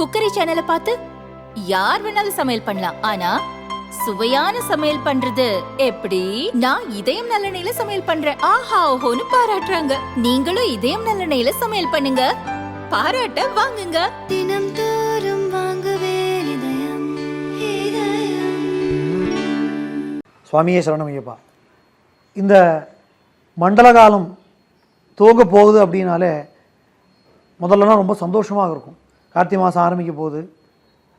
Cookery சேனலை பார்த்து யார் வேணாலும் சமையல் பண்ணலாம். ஆனா சுவையான சமையல் பண்றது எப்படி? நான் இதயம் நல்லெண்ணெயில சமையல் பண்றேன். ஆஹா ஓஹோன்னு பாராட்டுறாங்க. நீங்களும் இதயம் நல்லெண்ணெயில சமையல் பண்ணுங்க. பாராட்ட வாங்குங்க. தினம் தோறும் வாங்குவே சுவாமியே சரணமையப்பா. இந்த மண்டல காலம் துவங்க போகுது அப்படின்னாலே முதல்லலாம் ரொம்ப சந்தோஷமாக இருக்கும். கார்த்திகை மாதம் ஆரம்பிக்க போகுது.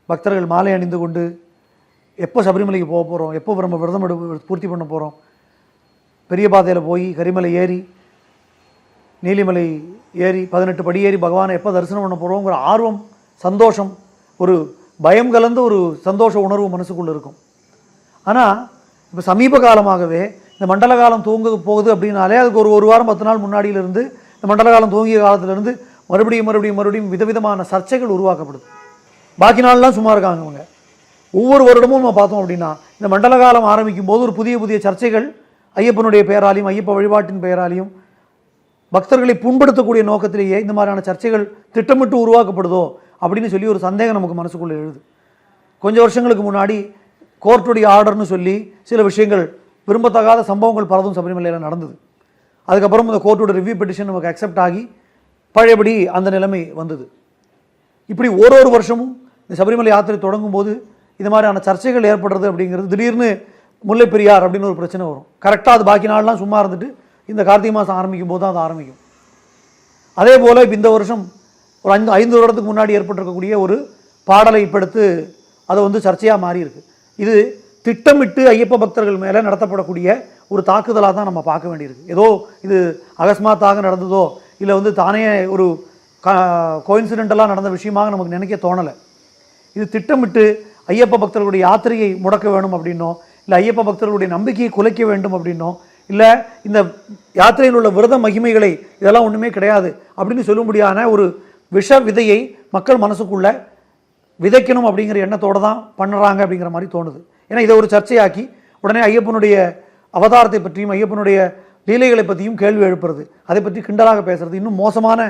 பக்தர்கள் மாலை அணிந்து கொண்டு எப்போ சபரிமலைக்கு போக போகிறோம் எப்போ நம்ம விரதம் எடு பூர்த்தி பண்ண போகிறோம் பெரிய பாதையில் போய் கரிமலை ஏறி நீலிமலை ஏறி பதினெட்டு படி ஏறி பகவானை எப்போ தரிசனம் பண்ண போகிறோங்கிற ஆர்வம் சந்தோஷம் ஒரு பயம் கலந்த ஒரு சந்தோஷ உணர்வு மனசுக்குள்ளே இருக்கும். ஆனால் இப்போ சமீப காலமாகவே இந்த மண்டல காலம் தூங்க போகுது அப்படின்னாலே அதுக்கு ஒரு ஒரு வாரம் பத்து நாள் முன்னாடியிலிருந்து இந்த மண்டல காலம் தூங்கிய காலத்திலேருந்து மறுபடியும் மறுபடியும் மறுபடியும் விதவிதமான சர்ச்சைகள் உருவாக்கப்படுது. பாக்கி நாள்லாம் சும்மா இருக்காங்க அவங்க ஒவ்வொரு வருடமும் நம்ம பார்த்தோம் அப்படின்னா இந்த மண்டல காலம் ஆரம்பிக்கும் போது ஒரு புதிய புதிய சர்ச்சைகள் ஐயப்பனுடைய பெயராலையும் ஐயப்ப வழிபாட்டின் பெயராலையும் பக்தர்களை புண்படுத்தக்கூடிய நோக்கத்திலேயே இந்த மாதிரியான சர்ச்சைகள் திட்டமிட்டு உருவாக்கப்படுதோ அப்படின்னு சொல்லி ஒரு சந்தேகம் நமக்கு மனசுக்குள்ளே எழுது. கொஞ்சம் வருஷங்களுக்கு முன்னாடி கோர்ட்டுடைய ஆர்டர்னு சொல்லி சில விஷயங்கள் விரும்பத்தகாத சம்பவங்கள் பலதும் சபரிமலையில் நடந்தது. அதுக்கப்புறம் இந்த கோர்ட்டோட ரிவ்யூ பெட்டிஷன் நமக்கு அக்செப்ட் ஆகி பழையபடி அந்த நிலைமை வந்தது. இப்படி ஒரு ஒரு வருஷமும் இந்த சபரிமலை யாத்திரை தொடங்கும் போது இது மாதிரியான சர்ச்சைகள் ஏற்படுறது அப்படிங்கிறது திடீர்னு முல்லை பெரியார் அப்படின்னு ஒரு பிரச்சனை வரும். கரெக்டாக அது பாக்கி நாள்லாம் சும்மா இருந்துட்டு இந்த கார்த்திகை மாதம் ஆரம்பிக்கும் போது தான் அது ஆரம்பிக்கும். அதே போல் இப்போ இந்த வருஷம் ஒரு ஐந்து ஐந்து வருடத்துக்கு முன்னாடி ஏற்பட்டிருக்கக்கூடிய ஒரு பாடலை இப்போ எடுத்து அதை வந்து சர்ச்சையாக மாறி இருக்கு இது திட்டமிட்டு ஐயப்ப பக்தர்கள் மேலே நடத்தப்படக்கூடிய ஒரு தாக்குதலாக தான் நம்ம பார்க்க வேண்டியிருக்கு. ஏதோ இது அகஸ்மாத்தாக நடந்ததோ இல்லை வந்து தானே ஒரு கோயின்சிடென்டலாக நடந்த விஷயமாக நமக்கு நினைக்க தோணலை. இது திட்டமிட்டு ஐயப்ப பக்தர்களுடைய யாத்திரையை முடக்க வேணும் அப்படின்னோ இல்லை ஐயப்ப பக்தர்களுடைய நம்பிக்கையை குலைக்க வேண்டும் அப்படின்னோ இல்லை இந்த யாத்திரையில் உள்ள விரத மகிமைகளை இதெல்லாம் ஒன்றுமே கிடையாது அப்படின்னு சொல்லும்படியான ஒரு விஷ விதையை மக்கள் மனசுக்குள்ளே விதைக்கணும் அப்படிங்கிற எண்ணத்தோடு தான் பண்ணுறாங்க அப்படிங்கிற மாதிரி தோணுது. ஏன்னா இதை ஒரு சர்ச்சையாக்கி உடனே ஐயப்பனுடைய அவதாரத்தை பற்றியும் ஐயப்பனுடைய லீலைகளை பற்றியும் கேள்வி எழுப்புறது அதை பற்றி கிண்டலாக பேசுறது இன்னும் மோசமான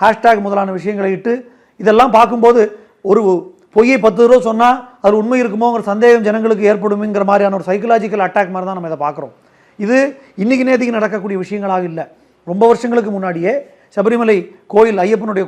ஹேஷ்டேக் முதலான விஷயங்களை இட்டு இதெல்லாம் பார்க்கும்போது ஒரு பொய்யை பத்து ரூபா சொன்னால் அது உண்மை இருக்குமோங்கிற சந்தேகம் ஜனங்களுக்கு ஏற்படுமிங்கிற மாதிரியான ஒரு சைக்கலாஜிக்கல் அட்டாக் மாதிரி தான் நம்ம இதை பார்க்குறோம். இது இன்னைக்கு நேற்றுக்கு நடக்கக்கூடிய விஷயங்களாக இல்லை. ரொம்ப வருஷங்களுக்கு முன்னாடியே சபரிமலை கோயில் ஐயப்பனுடைய